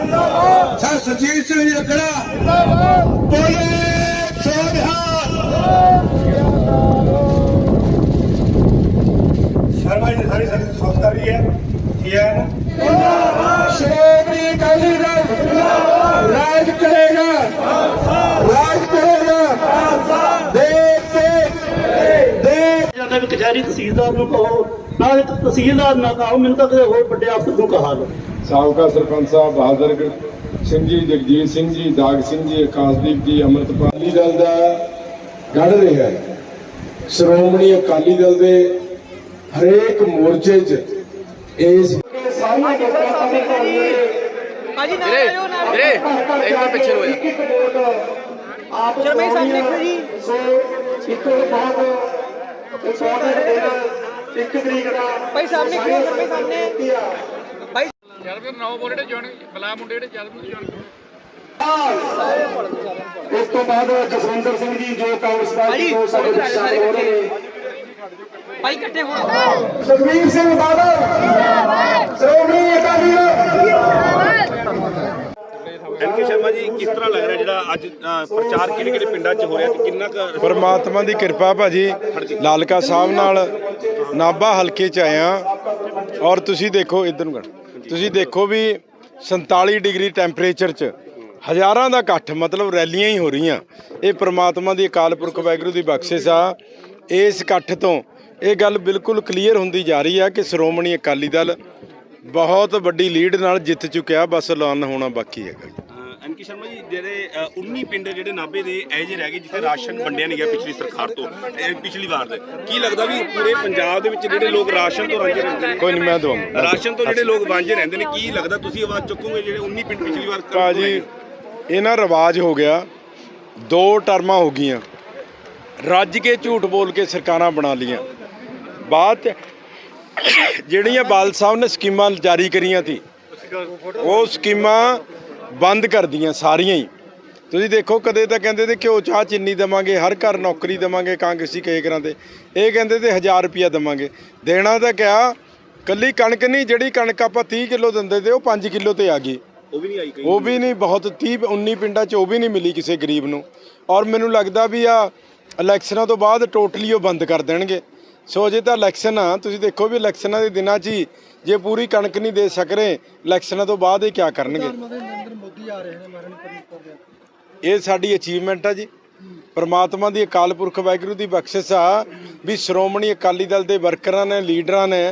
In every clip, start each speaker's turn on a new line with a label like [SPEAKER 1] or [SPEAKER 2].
[SPEAKER 1] Sir Surjit Singh ji ਰੱਖਣਾ ਬੋਲੇ ਸੋ ਬਿਹਾਰ।
[SPEAKER 2] ਸ਼ਰਮਾ ਜੀ ਸਾਰੀ ਸਾਡੀ ਰਹੀ ਹੈ। ਕੀ ਹੈ?
[SPEAKER 1] ਸ਼੍ਰੋਮਣੀ ਅਕਾਲੀ ਦਲ। ਰਾਜ ਕਰੇਗਾ। ਰਾਜ ਕਰੇਗਾ। ਦੇਖ ਦੇਖ। ਦੇਖ।
[SPEAKER 3] ਜਾਂਦਾ ਵੀ ਕਚਹਿਰੀ ਤਹਿਸੀਲਦਾਰ ਨੂੰ ਕਹੋ ਨਾਲ ਇੱਕ ਤਹਿਸੀਲਦਾਰ ਨਾ ਕਹੋ ਮੈਨੂੰ ਤਾਂ ਕਿਸੇ ਹੋਰ ਵੱਡੇ ਅਫਸਰ ਨੂੰ ਕਹਾ ਲਓ
[SPEAKER 4] ਸਾਬਕਾ ਸਰਪੰਚ ਸਾਹਿਬ ਬਹਾਦਰ ਸਿੰਘ ਜੀ ਜਗਜੀਤ ਸਿੰਘ ਜੀ ਦਾਗ ਸਿੰਘ ਜੀ ਆਕਾਸ਼ਦੀਪ ਜੀ ਅਮਰਤਪਾਲ ਅਕਾਲੀ ਦਲ ਦਾ ਗੜ ਰਿਹਾ ਹੈ। ਸ਼੍ਰੋਮਣੀ ਅਕਾਲੀ ਦਲ ਦੇ ਹਰੇਕ ਮੋਰਚੇ 'ਚ ਇਸ
[SPEAKER 5] ਭਾਜੀ ਨਾਲ ਆਇਓ ਨਾਲ ਵੀਰੇ ਇੱਕ ਮਿੰਟ ਪਿੱਛੇ ਨੂੰ ਸ਼ਰਮਾ ਜੀ ਭਾਈ ਸਾਹਮਣੇ ਕਿਉਂ ਸਾਹਮਣੇ। ਭਾਈ
[SPEAKER 1] ਇਸ ਤੋਂ ਬਾਅਦ ਜਸਵਿੰਦਰ ਸਿੰਘ ਜੀ ਜੋ ਕਾਂਗਰਸ ਪਾਰਟੀ ਤੋਂ ਸਾਡੇ ਵਿੱਚ ਸ਼ਾਮਲ ਹੋ ਰਹੇ ਨੇ।
[SPEAKER 5] ਭਾਈ ਇਕੱਠੇ ਹੋਣ।
[SPEAKER 1] ਸੁਖਬੀਰ ਸਿੰਘ ਬਾਦਲ। ਸ਼੍ਰੋਮਣੀ ਅਕਾਲੀ ਦਲ।
[SPEAKER 2] ਐਨਕੇ ਸ਼ਰਮਾ ਜੀ ਕਿਸ ਤਰ੍ਹਾਂ ਲੱਗ ਰਿਹਾ ਜਿਹੜਾ ਅੱਜ ਪ੍ਰਚਾਰ ਕਿਹੜੇ ਕਿਹੜੇ ਪਿੰਡਾਂ 'ਚ ਹੋ ਰਿਹਾ ਤੇ ਕਿੰਨਾ ਕੁ
[SPEAKER 4] ਪਰਮਾਤਮਾ ਦੀ ਕਿਰਪਾ ਭਾਜੀ ਲਾਲਕਾ ਸਾਹਿਬ ਨਾਲ ਨਾਭਾ ਹਲਕੇ 'ਚ ਆਇਆ ਔਰ ਤੁਸੀਂ ਦੇਖੋ ਇਧਰ ਨੂੰ ਕਰ ਤੁਸੀਂ ਦੇਖੋ ਵੀ 47 ਡਿਗਰੀ ਟੈਂਪਰੇਚਰ 'ਚ ਹਜ਼ਾਰਾਂ ਦਾ ਇਕੱਠ, ਮਤਲਬ ਰੈਲੀਆਂ ਹੀ ਹੋ ਰਹੀਆਂ। ਇਹ ਪ੍ਰਮਾਤਮਾ ਦੀ ਅਕਾਲ ਪੁਰਖ ਵਾਹਿਗੁਰੂ ਦੀ ਬਖਸ਼ਿਸ਼ ਆ। ਇਸ ਇਕੱਠ ਤੋਂ ਇਹ ਗੱਲ ਬਿਲਕੁਲ ਕਲੀਅਰ ਹੁੰਦੀ ਜਾ ਰਹੀ ਆ ਕਿ ਸ਼੍ਰੋਮਣੀ ਅਕਾਲੀ ਦਲ ਬਹੁਤ ਵੱਡੀ ਲੀਡ ਨਾਲ ਜਿੱਤ ਚੁੱਕਿਆ, ਬਸ ਐਲਾਨ ਹੋਣਾ ਬਾਕੀ ਹੈਗਾ।
[SPEAKER 2] ਐਨਕੇ ਸ਼ਰਮਾ ਜੀ ਜਿਹੜੇ ਅ, 19 ਪਿੰਡ ਜਿਹੜੇ ਨਾਭੇ ਦੇ ਇਹੋ ਜਿਹੇ ਰਹਿ ਗਏ ਜਿੱਥੇ ਰਾਸ਼ਨ ਵੰਡਿਆ ਨਹੀਂ ਗਿਆ ਪਿਛਲੀ ਸਰਕਾਰ ਤੋਂ ਇਹ ਪਿਛਲੀ ਵਾਰ ਦੇ। ਕੀ ਲੱਗਦਾ ਵੀ ਪੂਰੇ ਪੰਜਾਬ ਦੇ ਵਿੱਚ ਜਿਹੜੇ ਲੋਕ ਰਾਸ਼ਨ ਤੋਂ ਰਾਂਝੇ ਰਹਿੰਦੇ ਨੇ?
[SPEAKER 4] ਕੋਈ ਨਹੀਂ ਮੈਂ ਦਵਾਂਗਾ।
[SPEAKER 2] ਰਾਸ਼ਨ ਤੋਂ ਜਿਹੜੇ ਲੋਕ ਵਾਂਝੇ ਰਹਿੰਦੇ ਨੇ ਕੀ ਲੱਗਦਾ ਤੁਸੀਂ ਆਵਾਜ਼ ਚੁੱਕੋਗੇ ਜਿਹੜੇ 19 ਪਿੰਡ ਪਿਛਲੀ ਵਾਰ ਕਰਨ ਤੋਂ
[SPEAKER 4] ਭਾਜੀ? ਇਹ ਨਾ ਰਿਵਾਜ ਹੋ ਗਿਆ। ਦੋ ਟਰਮਾਂ ਹੋ ਗਈਆਂ। ਰੱਜ ਕੇ ਝੂਠ ਬੋਲ ਕੇ ਸਰਕਾਰਾਂ ਬਣਾ ਲੀਆਂ ਬਾਅਦ 'ਚ ਜਿਹੜੀਆਂ ਬਾਲ ਸਾਹਿਬ ਨੇ ਸਕੀਮਾਂ ਜਾਰੀ ਕਰੀਆਂ ਸੀ ਉਹ ਸਕੀਮਾਂ ਬੰਦ ਕਰਦੀਆਂ ਸਾਰੀਆਂ ਹੀ। ਤੁਸੀਂ ਦੇਖੋ ਕਦੇ ਤਾਂ ਕਹਿੰਦੇ ਤੇ ਘਿਓ ਚਾਹ ਚੀਨੀ ਦਵਾਂਗੇ ਹਰ ਘਰ ਨੌਕਰੀ ਦਵਾਂਗੇ ਕਾਂਗਰਸੀ ਕਹੇ ਕਰਾਂਦੇ। ਇਹ ਕਹਿੰਦੇ ਤੇ 1000 ਰੁਪਿਆ ਦਵਾਂਗੇ। ਦੇਣਾ ਤਾਂ ਕਿਹਾ ਕੱਲੀ ਕਣਕ ਨਹੀਂ ਜਿਹੜੀ ਕਣਕ ਆਪਾਂ 30 ਕਿਲੋ ਦਿੰਦੇ ਤੇ ਉਹ 5 ਕਿਲੋ ਤੇ ਆ ਗਈ।
[SPEAKER 2] ਉਹ ਵੀ ਨਹੀਂ ਆਈ
[SPEAKER 4] ਉਹ ਵੀ ਨਹੀਂ ਬਹੁਤ 30 19 ਪਿੰਡਾਂ 'ਚ ਉਹ ਵੀ ਨਹੀਂ ਮਿਲੀ ਕਿਸੇ ਗਰੀਬ ਨੂੰ। ਔਰ ਮੈਨੂੰ ਲੱਗਦਾ ਵੀ ਆ ਇਲੈਕਸ਼ਨਾਂ ਤੋਂ ਬਾਅਦ ਟੋਟਲੀ ਉਹ ਬੰਦ ਕਰ ਦੇਣਗੇ। ਸੋ ਜੇ ਤਾਂ ਇਲੈਕਸ਼ਨ ਆ ਤੁਸੀਂ ਦੇਖੋ ਵੀ ਇਲੈਕਸ਼ਨਾਂ ਦੇ ਦਿਨਾਂ 'ਚ ਹੀ ਜੇ ਪੂਰੀ ਕਣਕ ਨਹੀਂ ਦੇ ਸਕ ਰਹੇ ਇਲੈਕਸ਼ਨਾਂ ਤੋਂ ਬਾਅਦ ਇਹ ਕੀ ਕਰਨਗੇ? ਇਹ ਸਾਡੀ ਅਚੀਵਮੈਂਟ ਆ ਜੀ। ਪਰਮਾਤਮਾ ਦੀ ਅਕਾਲ ਪੁਰਖ ਵਾਹਿਗੁਰੂ ਦੀ ਬਖਸ਼ਿਸ਼ ਆ ਵੀ ਸ਼੍ਰੋਮਣੀ ਅਕਾਲੀ ਦਲ ਦੇ ਵਰਕਰਾਂ ਨੇ ਲੀਡਰਾਂ ਨੇ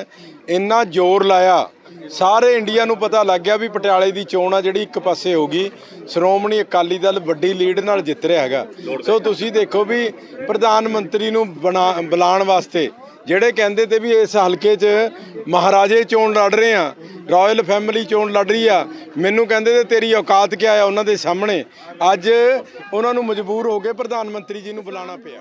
[SPEAKER 4] ਇੰਨਾ ਜ਼ੋਰ ਲਾਇਆ। ਸਾਰੇ ਇੰਡੀਆ ਨੂੰ ਪਤਾ ਲੱਗ ਗਿਆ ਵੀ ਪਟਿਆਲੇ ਦੀ ਚੋਣ ਆ ਜਿਹੜੀ ਇੱਕ ਪਾਸੇ ਹੋ ਗਈ। ਸ਼੍ਰੋਮਣੀ ਅਕਾਲੀ ਦਲ ਵੱਡੀ ਲੀਡ ਨਾਲ ਜਿੱਤ ਰਿਹਾ ਹੈਗਾ। ਸੋ ਤੁਸੀਂ ਦੇਖੋ ਵੀ ਪ੍ਰਧਾਨ ਮੰਤਰੀ ਨੂੰ ਬੁਲਾਉਣ ਵਾਸਤੇ ਜਿਹੜੇ ਕਹਿੰਦੇ ਤੇ ਵੀ ਇਸ ਹਲਕੇ 'ਚ ਮਹਾਰਾਜੇ ਚੋਣ ਲੜ ਰਹੇ ਆ ਰਾਇਲ ਫੈਮਿਲੀ ਚੋਣ ਲੜ ਰਹੀ ਆ, ਮੈਨੂੰ ਕਹਿੰਦੇ ਤੇ ਤੇਰੀ ਔਕਾਤ ਕਿਆ ਆ ਉਹਨਾਂ ਦੇ ਸਾਹਮਣੇ? ਅੱਜ ਉਹਨਾਂ ਨੂੰ ਮਜਬੂਰ ਹੋ ਕੇ ਪ੍ਰਧਾਨ ਮੰਤਰੀ ਜੀ ਨੂੰ ਬੁਲਾਉਣਾ ਪਿਆ।